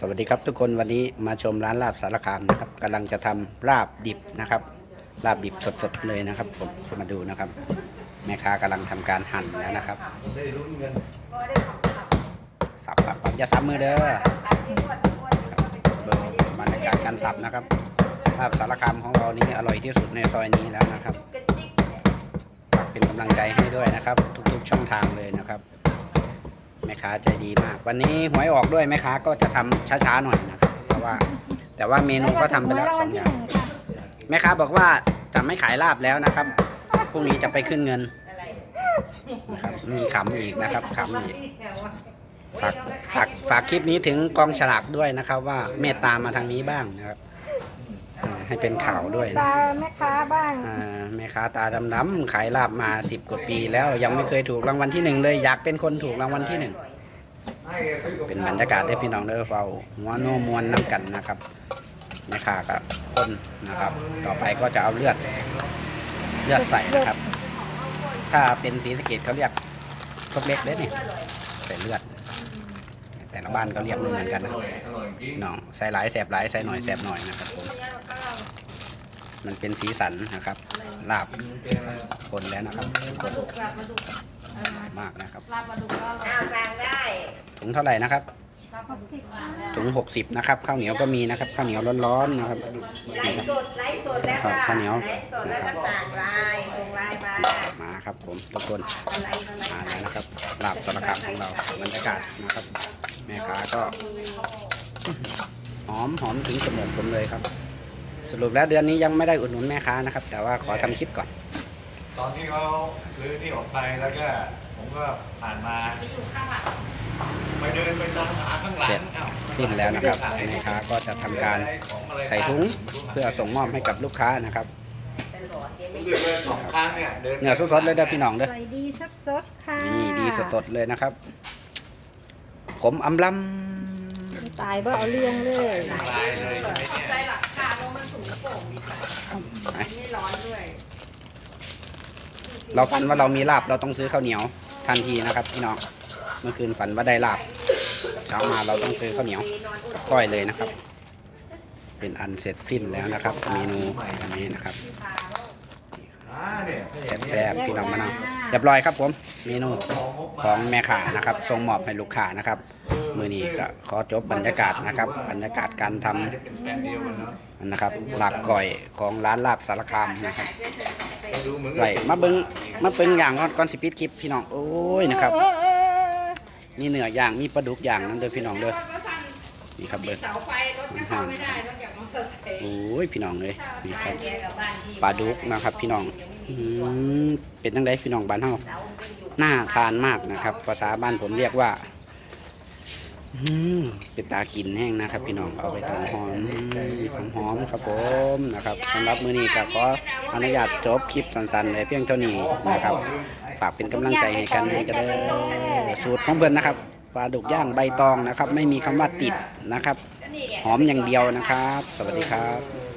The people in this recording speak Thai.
สวัสดีครับทุกคนวันนี้มาชมร้านลาบสารคามนะครับกำลังจะทำลาบดิบนะครับลาบดิบสดๆเลยนะครับผมมาดูนะครับ แม่ค้ากำลังทำการหั่นแล้วนะครับได้ลุ้นเงินสับครับอย่าสับมือเด้อบรรยากาศการสับนะครับลาบสารคามของเรานี้อร่อยที่สุดในซอยนี้แล้วนะครับฝากเป็นกำลังใจให้ด้วยนะครับ ทุกๆช่องทางเลยนะครับ แม่ค้าใจดีมาก วันนี้หวยออกด้วยแม่ค้าก็จะทำช้าๆหน่อยนะครับเพราะว่า แต่ว่าเมนูก็ทำไปแล้วสองอย่างแม่ค้าบอกว่าจะไม่ขายลาบแล้วนะครับพรุ่งนี้จะไปขึ้นเงินนะครับมีขำอีกนะครับขำอีกฝากฝากฝากคลิปนี้ถึงกองฉลากด้วยนะครับ ว่าเมตตามาทางนี้บ้างนะครับอ่าให้เป็นข่าวด้วยนะตาแม่ค้าบ้างอ่าแม่ค้าตาดำๆขายลาบมาสิบกว่าปีแล้วยังไม่เคยถูกรางวัลที่หนึ่งเลยอยากเป็นคนถูกรางวัลที่หนึ่ง เป็นบรรยากาศได้พี่น้องเด้อเฝ้าหัวโนมวนน้ำกันนะครับแม่ค้ากับคนนะครับ ต่อไปก็จะเอาเลือด เลือดใส่นะครับ ถ้าเป็นสีสะเกตเขาเรียกทบเล็กเด้นี่ใส่เลือด แต่ละบ้านก็เรียกไม่เหมือนกันนะอร่อยอร่อยจริงน้องใส่หลายแสบหลายใส่หน่อยแสบหน่อยนะครับผมมันเป็นสีสันนะครับ ลาบคนแล้วนะครับคนมากนะครับลาบปลาดุก งได้ถุงเท่าไหร่นะครับลาบปลาดุกสิบถุง60นะครับข้าวเหนียวก็มีนะครับข้าวเหนียวร้อนๆนะครับไลฟ์สดไลฟ์สดแล้วค่ะข้าวเหนียวไลฟ์สดแล้วก็สั่งไลน์ส่งไลน์มามาครับผมทุกคนอะไรอะไรมาแล้วนะครับลาบสารคามของเราบรรยากาศนะครับ แม่ค้าก็หอมหอมถึงจมูกผมเลยครับ สรุปแล้วเดือนนี้ยังไม่ได้อุดหนุนแม่ค้านะครับ แต่ว่าขอทำคลิปก่อน ตอนที่เขาลื้อที่ออกไปแล้วก็ผมก็ผ่านมา ที่อยู่ข้างหลังไปเดินไปตามหาข้างหลังเสร็จอ้าวสิ้นแล้วนะครับแม่ค้าก็จะทำการใส่ถุงเพื่อส่งมอบให้กับลูกค้านะครับตลอดเนี่ยไม่รู้สึกว่าสองครั้งเนี่ยเดินเนื้อสดๆเลยเด้อพี่น้องเด้อ ใส่ดีสดๆค่ะนี่ดีสดๆเลยนะครับ ขมอำลตายบ่เอาเลี้ยงเลยตายเลยใช่ไหมขอบใจเนี่ยหลังคาเพราะมันสูงโป่งดีกว่าำไหนไม่ร้อนด้วยเราฝันว่าเรามีลาบเราต้องซื้อข้าวเหนียวทันทีนะครับพี่น้อง เมื่อคืนฝันว่าได้ลาบ เช้ามาเราต้องซื้อข้าวเหนียวกับก้อยเลยนะครับ เป็นอันเสร็จสิ้นแล้วนะครับ เมนูอันนี้นะครับแซ่บๆพี่น้องมะนาวเรียบร้อยครับผม เมนูของแม่ขานะครับส่งมอบให้ลูกค้านะครับ มือนี้ก็ขอจบบรรยากาศนะครับ บรรยากาศการทำนะครับลาบก่อยของร้านลาบสารคามนะครับไม่รู้เหมือนกัไหลมาเบิ้งมาเบิ้งอย่างก่อนสิปิดคลิปพี่น้องโอ้ยนะครับ มีเนื้อย่างมีปลาดุกอย่างนั่นเด้อพี่น้องเด้อนี่ครับเบิ้งเสาไฟรถก็เข้าไม่ได้ต้องอย่างมาเสิร์ฟเองโอ้ยพี่น้องเลยนี่ครับแกกับบ้านที่ปลาดุกนะครับ พี่น้องอืมเป็นจังไดพี่น้องบ้านเฮาน่าทานมากนะครับ ภาษาบ้านผมเรียกว่าอืมเป็นตากินแห้งนะครับ พี่น้องเอาไปทำหอมหอมหอมๆครับผมนะครับสำหรับมื้อนี้ก็ขออนุญาตจบคลิปสั้นๆเลยเพียงเท่านี้นะครับ ฝากเป็นกำลังใจให้กันให้จะได้สูตรของเพิ่นนะครับปลาดุกย่างใบตองนะครับ ไม่มีคำว่าติดนะครับ หอมอย่างเดียวนะครับ สวัสดีครับ